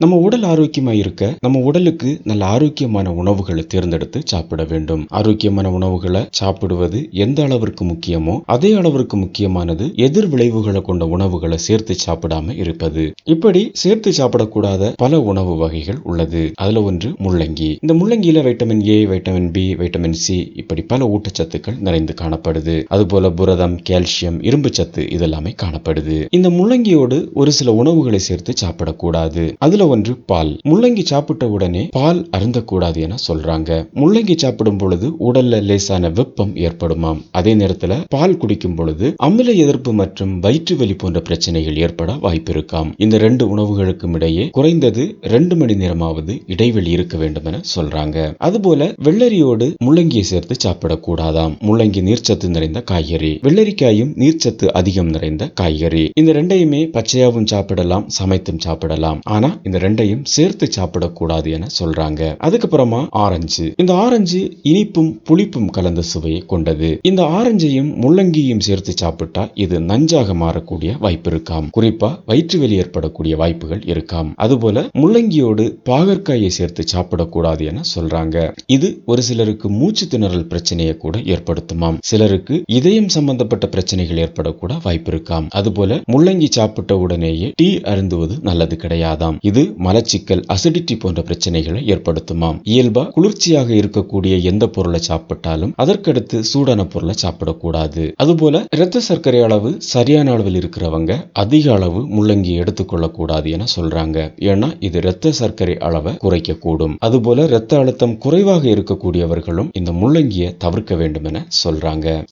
நம்ம உடல் ஆரோக்கியமா இருக்க நம்ம உடலுக்கு நல்ல ஆரோக்கியமான உணவுகளை தேர்ந்தெடுத்து சாப்பிட வேண்டும். ஆரோக்கியமான உணவுகளை சாப்பிடுவது எந்த அளவிற்கு முக்கியமோ அதே அளவிற்கு முக்கியமானது எதிர் விளைவுகளை கொண்ட உணவுகளை சேர்த்து சாப்பிடாம இருப்பது. இப்படி சேர்த்து சாப்பிடக்கூடாத பல உணவு வகைகள் உள்ளது. அதுல ஒன்று முள்ளங்கி. இந்த முள்ளங்கியில vitamin A vitamin B vitamin C இப்படி பல ஊட்டச்சத்துக்கள் நிறைந்து காணப்படுது. அதுபோல புரதம் கால்சியம் இரும்பு சத்து இதெல்லாமே காணப்படுது. இந்த முள்ளங்கியோடு ஒரு சில உணவுகளை சேர்த்து சாப்பிடக்கூடாது. அதுல ஒன்று பால். முள்ளங்கி சாப்பிட்ட உடனே பால் அருந்தக்கூடாது என சொல்றாங்க. முள்ளங்கி சாப்பிடும் பொழுது உடல்ல லேசான வெப்பம் ஏற்படுமாம். அதே நேரத்துல பால் குடிக்கும் பொழுது அமில எதிர்ப்பு மற்றும் வயிற்று வலி போன்ற பிரச்சனைகள் ஏற்பட வாய்ப்பு இருக்காம். இந்த ரெண்டு உணவுகளுக்கும் இடையே குறைந்தது ரெண்டு மணி நேரமாவது இடைவெளி இருக்க வேண்டும் என சொல்றாங்க. அதுபோல வெள்ளரியோடு முள்ளங்கியை சேர்த்து சாப்பிடக்கூடாதாம். முள்ளங்கி நீர்ச்சத்து நிறைந்த காய்கறி. வெள்ளரிக்காயும் நீர்ச்சத்து அதிகம் நிறைந்த காய்கறி. இந்த ரெண்டையுமே பச்சையாவும் சாப்பிடலாம் சமைத்தும் சாப்பிடலாம். ஆனா இந்த ரெண்டையும் சேர்த்து சாப்பிடக்கூடாது என சொல்றாங்க. அதுக்கப்புறமா ஆரஞ்சு. இந்த ஆரஞ்சு இனிப்பும் புளிப்பும் கலந்த சுவையை கொண்டது. இந்த ஆரஞ்சையும் முள்ளங்கியும் சேர்த்து சாப்பிட்டா இது நஞ்சாக மாறக்கூடிய வாய்ப்பு இருக்காம். குறிப்பா வயிற்று வெளி ஏற்படக்கூடிய வாய்ப்புகள் இருக்காம். அதுபோல முள்ளங்கியோடு பாகற்காயை சேர்த்து சாப்பிடக்கூடாது என சொல்றாங்க. இது ஒரு சிலருக்கு மூச்சு திணறல் பிரச்சனையை கூட ஏற்படுத்துமாம். சிலருக்கு இதயம் சம்பந்தப்பட்ட பிரச்சனைகள் ஏற்படக்கூட வாய்ப்பு இருக்காம். அதுபோல முள்ளங்கி சாப்பிட்ட உடனேயே டீ அருந்துவது நல்லது கிடையாதாம். இது மலச்சிக்கல் அசிடிட்டி போன்ற பிரச்சனைகளை ஏற்படுத்துமாம். இயல்பா குளிர்ச்சியாக இருக்கக்கூடிய எந்த பொருளை சாப்பிட்டாலும் அதற்கடுத்து சூடான பொருளை சாப்பிடக்கூடாது. அதுபோல இரத்த சர்க்கரை அளவு சரியான அளவில் இருக்கிறவங்க அதிக அளவு முள்ளங்கி எடுத்துக்கொள்ளக்கூடாது என சொல்றாங்க. ஏன்னா இது இரத்த சர்க்கரை அளவை குறைக்க கூடும் அதுபோல இரத்த அழுத்தம் குறைவாக இருக்கக்கூடியவர்களும் இந்த முள்ளங்கியை தவிர்க்க வேண்டும் என சொல்றாங்க.